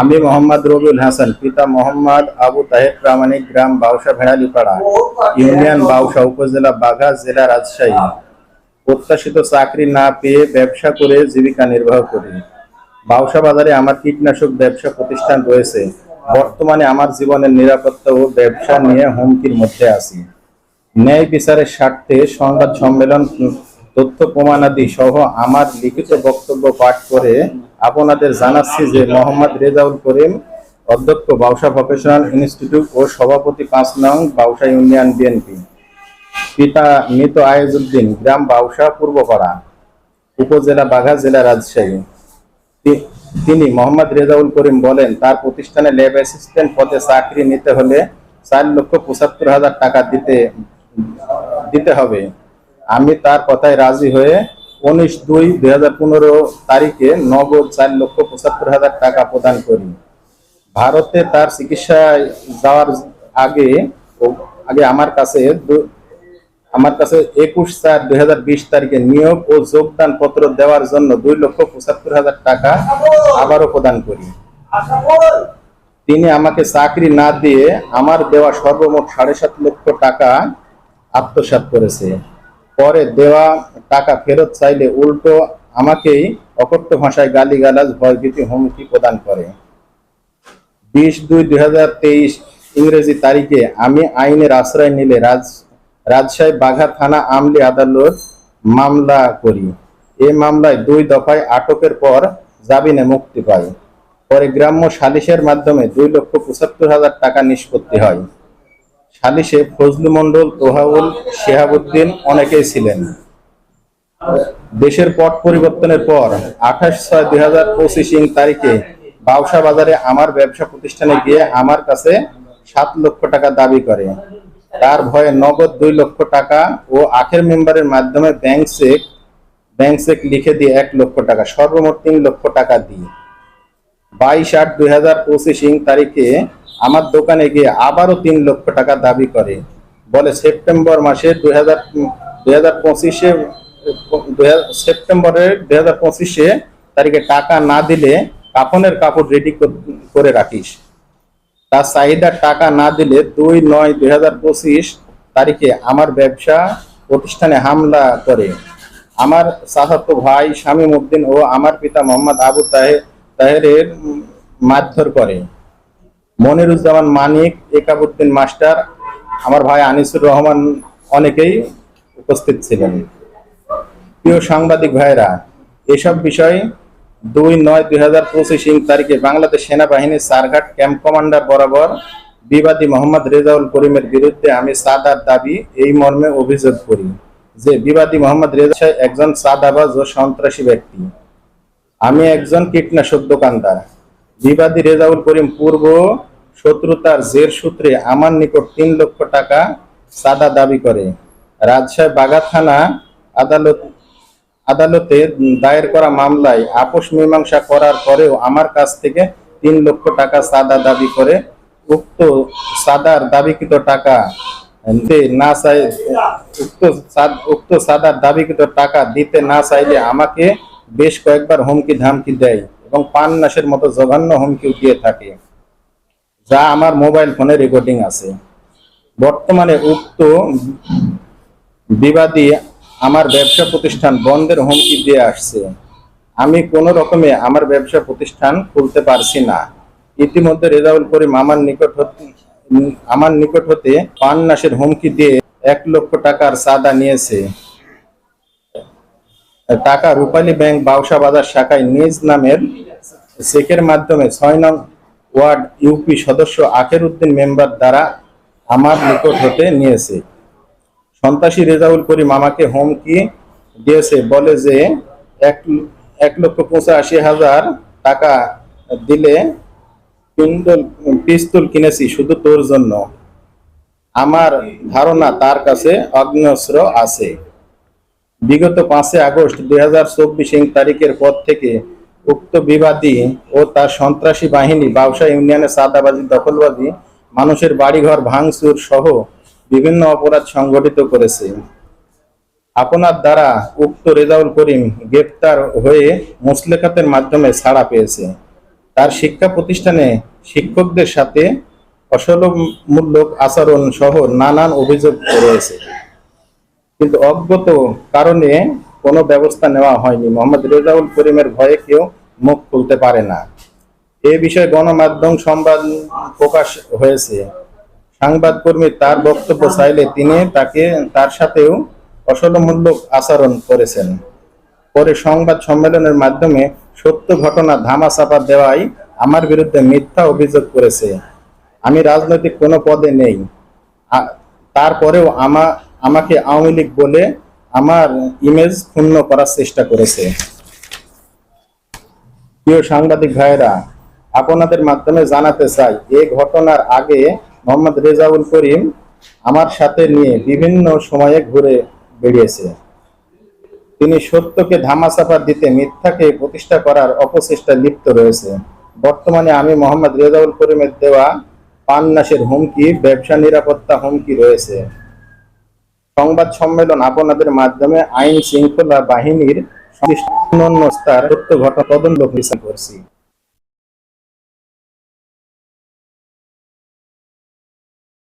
আমি মোহাম্মদ রবিউল হাসান, পিতা মোহাম্মদ আবু তাহের প্রামাণিক গ্রাম বাউসা ভেড়ালিপাড়া ইউনিয়ন বাউসা উপজেলা বাঘা জেলা রাজশাহী। প্রত্যাশিত চাকরি না পেয়ে ব্যবসা করে জীবিকা নির্বাহ করি। বাউসা বাজারে আমার কীটনাশক ব্যবসা প্রতিষ্ঠান রয়েছে। বর্তমানে আমার জীবনের নিরাপত্তা ও ব্যবসা নিয়ে হুমকির মধ্যে আছি। ন্যায় বিচারের স্বার্থে সংবাদ সম্মেলন তথ্য প্রমাণাদি সহ আমার লিখিত বক্তব্য পাঠ করে আপনাদের জানাচ্ছি যে মোহাম্মদ রেজাউল করিম অধ্যক্ষ বাউসা প্রফেশনাল ইনস্টিটিউট ও সভাপতি পাঁচ নং বাউসা ইউনিয়ন বিএনপি। পিতা মৃত আয়েজউদ্দিন গ্রাম বাউসা পূর্বপাড়া উপজেলা বাঘা জেলা রাজশাহী। তিনি মোহাম্মদ রেজাউল করিম বলেন, তার প্রতিষ্ঠানে ল্যাব অ্যাসিস্ট্যান্ট পদে চাকরি নিতে হলে চার লক্ষ পঁচাত্তর হাজার টাকা দিতে দিতে হবে। আমি তার কথায় রাজি হয়ে উনিশ দুই দুই হাজার পনেরো তারিখে নগদ চার লক্ষ পঁচাত্তর হাজার টাকা প্রদান করি। ভারতে তার চিকিৎসায় যাওয়ার আগে আগে আমার কাছে আমার কাছে একুশ চার দুই হাজার বিশ তারিখে নিয়োগ ও যোগদান পত্র দেওয়ার জন্য দুই লক্ষ পঁচাত্তর হাজার টাকা আবারও প্রদান করি। তিনি আমাকে চাকরি না দিয়ে আমার দেওয়া সর্বমোট সাড়ে সাত লক্ষ টাকা আত্মসাৎ করেছে। পরে দেওয়া টাকা ফেরত চাইলে উল্টো আমাকেই অকট্য ভাষায় গালিগালাজ, ভয়ভীতি, হুমকি প্রদান করে। বিশ দুই দুই হাজার তেইশ ইংরেজি তারিখে আমি আইনের আশ্রয় নিলে রাজ, রাজশাহী বাঘা থানা আমলি আদালত মামলা করি। এ মামলায় দুই দফায় আটকের পর জামিনে মুক্তি পাই। পরে গ্রাম্য সালিশের মাধ্যমে দুই লক্ষ পঁচাত্তর হাজার টাকা নিষ্পত্তি হয়। সালিশে ফজলু মন্ডল তোহাউল, শেহাবুদ্দিন অনেকেই ছিলেন। দেশের পট পরিবর্তনের পর আঠাশ ছয় দুই হাজার পঁচিশ ইং তারিখে বাউসা বাজারে আমার ব্যবসা প্রতিষ্ঠানে গিয়ে আমার কাছে সাত লক্ষ টাকা দাবি করে। তার ভয়ে নগদ দুই লক্ষ টাকা ও আখের মেম্বারের মাধ্যমে ব্যাংক চেক ব্যাংক চেক লিখে দিয়ে এক লক্ষ টাকা, সর্বমোট তিন লক্ষ টাকা দিয়ে বাইশ আট দুই হাজার পঁচিশ ইং তারিখে আমার দোকানে গিয়ে আবারও তিন লক্ষ টাকা দাবি করে। বলে সেপ্টেম্বর মাসে দুই হাজার দুই হাজার পঁচিশে সেপ্টেম্বরের দুই হাজার পঁচিশে তারিখে টাকা না দিলে কাফনের কাপড় রেডি করে রাখিস। তার চাহিদার টাকা না দিলে দুই নয় দুই হাজার পঁচিশ তারিখে আমার ব্যবসা প্রতিষ্ঠানে হামলা করে। আমার চাচাতো ভাই শামীম উদ্দিন ও আমার পিতা মোহাম্মদ আবু তাহের তাহেরের মারধর করে। মনিরুজ্জামান মানিক, একাবুদ্দিন মাস্টার, আমার ভাই আনিসুর রহমান অনেকেই উপস্থিত ছিলেন। প্রিয় সাংবাদিক ভাইরা এসব বিষয়ে দুই নয় দুই হাজার পঁচিশ ইং তারিখে বাংলাদেশ সেনাবাহিনীর সারঘাট ক্যাম্প কমান্ডার বরাবর বিবাদী মোহাম্মদ রেজাউল করিমের বিরুদ্ধে আমি সাদার দাবি, এই মর্মে অভিযোগ করি যে বিবাদী মোহাম্মদ রেজা একজন সাদাবাজ ও সন্ত্রাসী ব্যক্তি। আমি একজন কীটনাশক দোকানদার। বিবাদী রেজাউল করিম পূর্ব শত্রুতার জের সূত্রে আমার নিকট তিন লক্ষ টাকা সাদা দাবি করে। রাজশাহী বাগা থানা আদালত আদালতে দায়ের করা মামলায় আপোষ মীমাংসা করার পরেও আমার কাছ থেকে তিন লক্ষ টাকা সাদা দাবি করে। উক্ত সাদার দাবিকৃত টাকা না চাই উক্ত উক্ত সাদার দাবিকৃত টাকা দিতে না চাইলে আমাকে বেশ কয়েকবার হুমকি ধামকি দেয়। এবং পান নাশের মতো জঘন্য হুমকিও দিয়ে থাকে, যা আমার মোবাইল ফোনে রেকর্ডিং আছে। বর্তমানে উক্ত বিবাদী আমার ব্যবসা প্রতিষ্ঠান বন্ধের হুমকি দিয়ে আসছে। আমি কোনো রকমে আমার ব্যবসা প্রতিষ্ঠান খুলতে পারছি না। ইতিমধ্যে রেজাউল করিম আমার নিকট হতে আমার নিকট হতে পান নাশের হুমকি দিয়ে এক লক্ষ টাকার চাঁদা নিয়েছে। টাকা রূপালী ব্যাংক বাউসা বাজার শাখায় নিজ নামের চেকের মাধ্যমে ছয় নং ওয়ার্ড ইউপি সদস্য আখের উদ্দিন মেম্বার দ্বারা আমার নিকট হতে নিয়েছে। সন্ত্রাসী রেজাউল করিম আমাকে হুমকি দিয়েছে, বলে যে এক এক লক্ষ পঁচাশি হাজার টাকা দিলে পিন্দল পিস্তল কিনেছি শুধু তোর জন্য। আমার ধারণা তার কাছে অগ্নিঅস্ত্র আছে। বিগত পাঁচই আগস্ট দুই হাজার চব্বিশ তারিখের পর থেকে উক্ত বিবাদী ও তার সন্ত্রাসী বাহিনী বাউসা ইউনিয়নে সাদাবাজি দখলবাজি, মানুষের বাড়িঘর ভাঙচুর সহ বিভিন্ন অপরাধ সংগঠিত করেছে। আপনার দ্বারা উক্ত রেজাউল করিম গ্রেপ্তার হয়ে মুসলেখাতের মাধ্যমে ছাড়া পেয়েছে। তার শিক্ষা প্রতিষ্ঠানে শিক্ষকদের সাথে অসলমূলক আচরণ সহ নানান অভিযোগ রয়েছে। কিন্তু অজ্ঞত কারণে কোনো ব্যবস্থা নেওয়া হয়নি। মোহাম্মদ রেজাউল করিমের ভয়ে কেউ মুখ খুলতে পারে না। এ বিষয়ে গণমাধ্যম সংবাদ প্রকাশ হয়েছে। সাংবাদকর্মী তার বক্তব্য চাইলে তিনি তাকে তার সাথেও অসলমূলক আচরণ করেছেন। পরে সংবাদ সম্মেলনের মাধ্যমে সত্য ঘটনা ধামা চাপা দেওয়ায় আমার বিরুদ্ধে মিথ্যা অভিযোগ করেছে। আমি রাজনৈতিক কোনো পদে নেই। তারপরেও আমা আমাকে আওয়ামী লীগ বলে আমার ইমেজ ক্ষুণ্ণ করার চেষ্টা করেছে। প্রিয় সাংবাদিক ভাইরা আপনাদের মাধ্যমে জানাতে চাই এই ঘটনার আগে মোহাম্মদ রেজাউল করিম আমার সাথে নিয়ে বিভিন্ন সময়ে ঘুরে বেরিয়েছে তিনি সত্যকে ধামাচাপা দিতে, মিথ্যাকে প্রতিষ্ঠা করার অপচেষ্টায় লিপ্ত রয়েছে। বর্তমানে আমি মোহাম্মদ রেজাউল করিমের দেওয়া পান্নাসের হুমকি, ব্যবসা নিরাপত্তা হুমকি রয়েছে। সংবাদ সম্মেলন আপনাদের মাধ্যমে আইন শৃঙ্খলা বাহিনীর অন্যান্য ঘটনা তদন্ত করছি।